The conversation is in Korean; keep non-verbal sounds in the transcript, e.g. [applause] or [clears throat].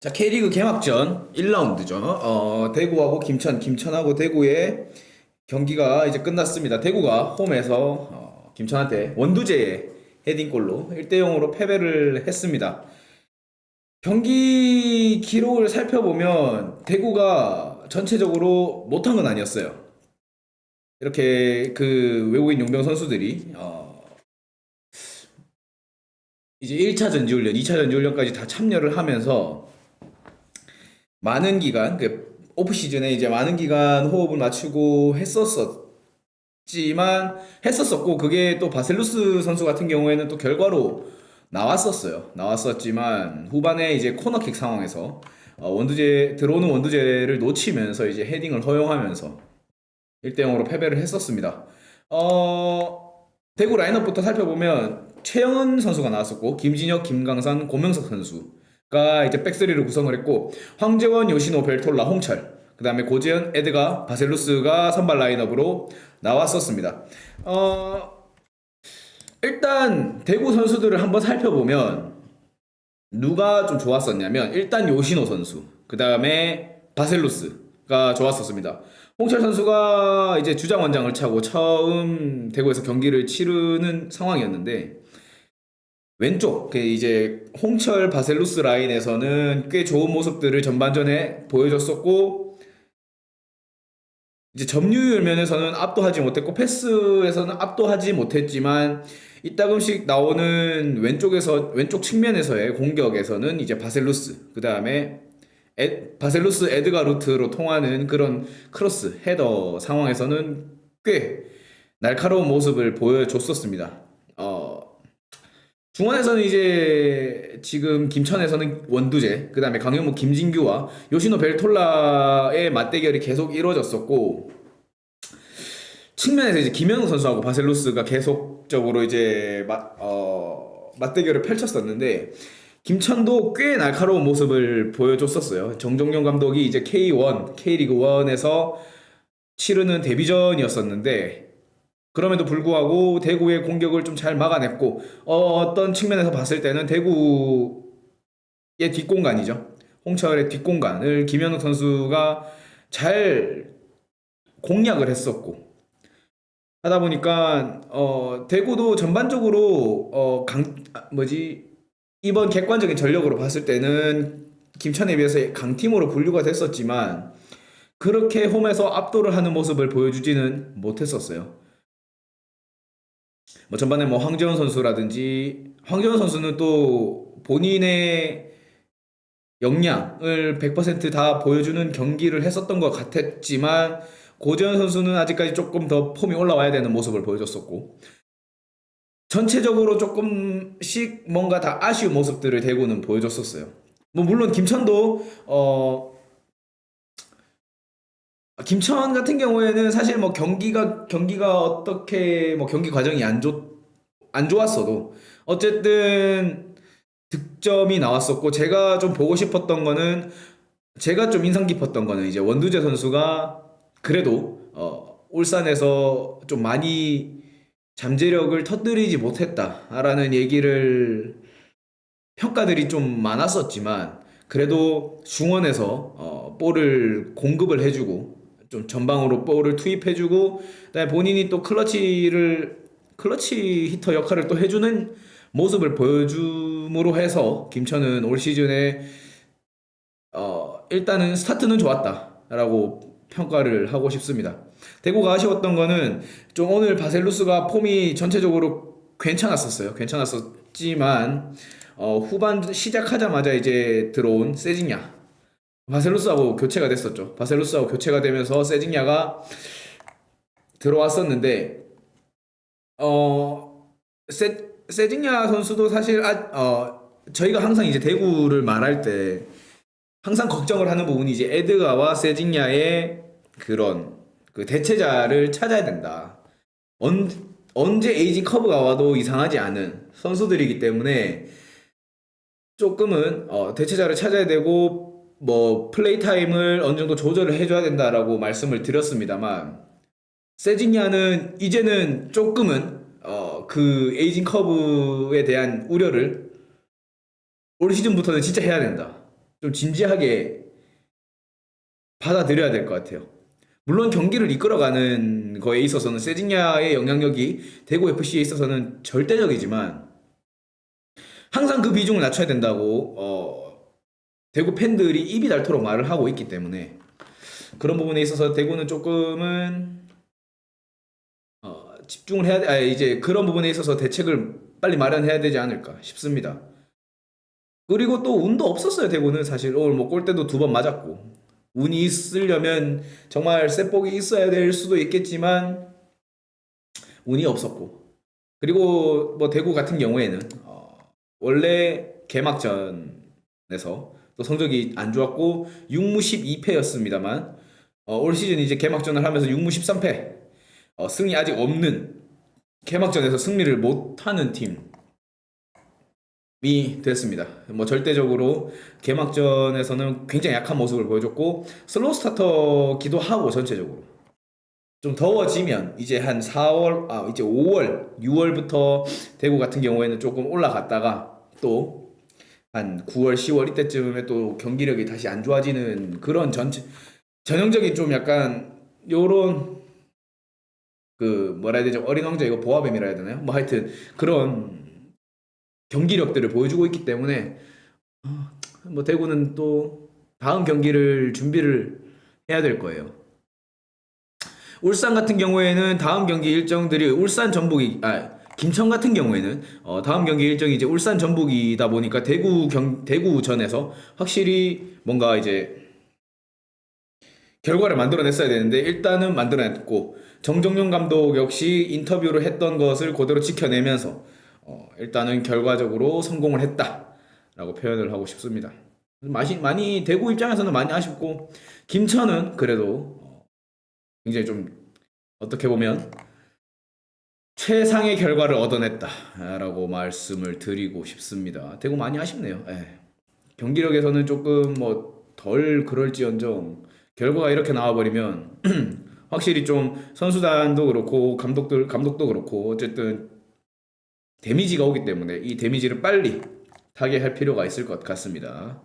자, K리그 개막전 1라운드죠. 어, 대구하고 김천, 김천하고 대구의 경기가 이제 끝났습니다. 대구가 홈에서 어, 김천한테 원두재의 헤딩골로 1대 0으로 패배를 했습니다. 경기 기록을 살펴보면 대구가 전체적으로 못한 건 아니었어요. 이렇게 그 외국인 용병 선수들이 어, 이제 1차 전지훈련, 2차 전지훈련까지 다 참여를 하면서 많은 기간, 그 오프 시즌에 이제 많은 기간 호흡을 맞추고 했었었지만 했었었고 그게 또 바셀루스 선수 같은 경우에는 또 결과로 나왔었어요. 나왔었지만 후반에 이제 코너킥 상황에서 어, 원두재 들어오는 원두재를 놓치면서 이제 헤딩을 허용하면서 1대 0으로 패배를 했었습니다. 어, 대구 라인업부터 살펴보면 최영은 선수가 나왔었고 김진혁, 김강산, 고명석 선수 가 이제 백스리를 구성을 했고 황재원, 요시노, 벨톨라, 홍철 그 다음에 고재현, 에드가, 바셀루스가 선발 라인업으로 나왔었습니다. 어, 일단 대구 선수들을 한번 살펴보면 누가 좀 좋았었냐면 일단 요시노 선수 그 다음에 바셀루스가 좋았었습니다. 홍철 선수가 이제 주장 원장을 차고 처음 대구에서 경기를 치르는 상황이었는데 왼쪽 그 이제 홍철 바셀루스 라인에서는 꽤 좋은 모습들을 전반전에 보여줬었고 이제 점유율 면에서는 압도하지 못했고 패스에서는 압도하지 못했지만 이따금씩 나오는 왼쪽에서 왼쪽 측면에서의 공격에서는 이제 바셀루스 그 다음에 에, 바셀루스 에드가 루트로 통하는 그런 크로스 헤더 상황에서는 꽤 날카로운 모습을 보여줬었습니다. 어, 중원에서는 이제 지금 김천에서는 원두재, 그 다음에 강현무 김진규와 요시노 벨톨라의 맞대결이 계속 이루어졌었고 측면에서 이제 김현우 선수하고 바셀루스가 계속적으로 이제 맞, 어, 맞대결을 펼쳤었는데 김천도 꽤 날카로운 모습을 보여줬었어요. 정종용 감독이 이제 K1, K리그 1에서 치르는 데뷔전이었었는데 그럼에도 불구하고 대구의 공격을 좀 잘 막아냈고 어, 떤 측면에서 봤을 때는 대구의 뒷공간이죠. 홍철의 뒷공간을 김현욱 선수가 잘 공략을 했었고 하다 보니까 어, 대구도 전반적으로 어, 강 아, 뭐지 이번 객관적인 전력으로 봤을 때는 김천에 비해서 강팀으로 분류가 됐었지만 그렇게 홈에서 압도를 하는 모습을 보여주지는 못했었어요. 뭐 전반에 뭐 황재원 선수라든지 황재원 선수는 또 본인의 역량을 100%다 보여주는 경기를 했었던 것 같았지만 고재현 선수는 아직까지 조금 더 폼이 올라와야 되는 모습을 보여줬었고 전체적으로 조금씩 뭔가 다 아쉬운 모습들을 대구는 보여줬었어요. 뭐 물론 김천도 어 김천 같은 경우에는 사실 뭐 경기가 경기가 어떻게 뭐 경기 과정이 안 좋 안 좋았어도 어쨌든 득점이 나왔었고 제가 좀 보고 싶었던 거는 제가 좀 인상 깊었던 거는 이제 원두재 선수가 그래도 어 울산에서 좀 많이 잠재력을 터뜨리지 못했다라는 얘기를 평가들이 좀 많았었지만 그래도 중원에서 어, 볼을 공급을 해주고 좀 전방으로 볼을 투입해주고 그다음에 본인이 또 클러치를 클러치 히터 역할을 또 해주는 모습을 보여줌으로 해서 김천은 올 시즌에 어, 일단은 스타트는 좋았다라고 평가를 하고 싶습니다. 대구가 아쉬웠던 거는 좀 오늘 바셀루스가 폼이 전체적으로 괜찮았었어요. 괜찮았었지만 어, 후반 시작하자마자 이제 들어온 세징야 바셀루스하고 교체가 됐었죠. 바셀루스하고 교체가 되면서 세징야가 들어왔었는데 어 세, 세징야 선수도 사실 아, 어 저희가 항상 이제 대구를 말할 때 항상 걱정을 하는 부분이 이제 에드가와 세징야의 그런 그 대체자를 찾아야 된다. 언, 언제 에이징 커브가 와도 이상하지 않은 선수들이기 때문에 조금은 어, 대체자를 찾아야 되고 뭐 플레이 타임을 어느 정도 조절을 해줘야 된다라고 말씀을 드렸습니다만 세징야는 이제는 조금은 어, 그 에이징 커브에 대한 우려를 올 시즌부터는 진짜 해야 된다. 좀 진지하게 받아들여야 될 것 같아요. 물론 경기를 이끌어가는 거에 있어서는 세징야의 영향력이 대구 FC에 있어서는 절대적이지만 항상 그 비중을 낮춰야 된다고 어, 대구 팬들이 입이 닳도록 말을 하고 있기 때문에 그런 부분에 있어서 대구는 조금은 어, 집중을 해야 돼. 아, 이제 그런 부분에 있어서 대책을 빨리 마련해야 되지 않을까 싶습니다. 그리고 또 운도 없었어요 대구는 사실 오늘 뭐 골대도 두 번 맞았고 운이 있으려면 정말 셋복이 있어야 될 수도 있겠지만 운이 없었고 그리고 뭐 대구 같은 경우에는 어, 원래 개막전에서 또 성적이 안 좋았고 6무 12패였습니다만 어, 올 시즌 이제 개막전을 하면서 6무 13패 어, 승이 아직 없는 개막전에서 승리를 못하는 팀이 됐습니다. 뭐 절대적으로 개막전에서는 굉장히 약한 모습을 보여줬고 슬로우 스타터기도 하고 전체적으로 좀 더워지면 이제 한 4월 아 이제 5월 6월부터 대구 같은 경우에는 조금 올라갔다가 또 한 9월 10월 이때쯤에 또 경기력이 다시 안 좋아지는 그런 전체 전형적인 좀 약간 요런 그 뭐라 해야 되죠 어린 왕자 이거 보아뱀이라 해야 되나요? 뭐 하여튼 그런 경기력들을 보여주고 있기 때문에 어, 뭐 대구는 또 다음 경기를 준비를 해야 될 거예요. 울산 같은 경우에는 다음 경기 일정들이 울산 전북이 아 김천 같은 경우에는 어, 다음 경기 일정이 이제 울산 전북이다 보니까 대구 경 대구전에서 확실히 뭔가 이제 결과를 만들어냈어야 되는데 일단은 만들어냈고 정정용 감독 역시 인터뷰를 했던 것을 그대로 지켜내면서 어, 일단은 결과적으로 성공을 했다라고 표현을 하고 싶습니다. 많이, 많이 대구 입장에서는 많이 아쉽고 김천은 그래도 어, 굉장히 좀 어떻게 보면 최상의 결과를 얻어냈다라고 말씀을 드리고 싶습니다. 대구 많이 아쉽네요. 예. 경기력에서는 조금 뭐 덜 그럴지언정 결과가 이렇게 나와버리면 [clears throat] 확실히 좀 선수단도 그렇고 감독들 감독도 그렇고 어쨌든 데미지가 오기 때문에 이 데미지를 빨리 타게 할 필요가 있을 것 같습니다.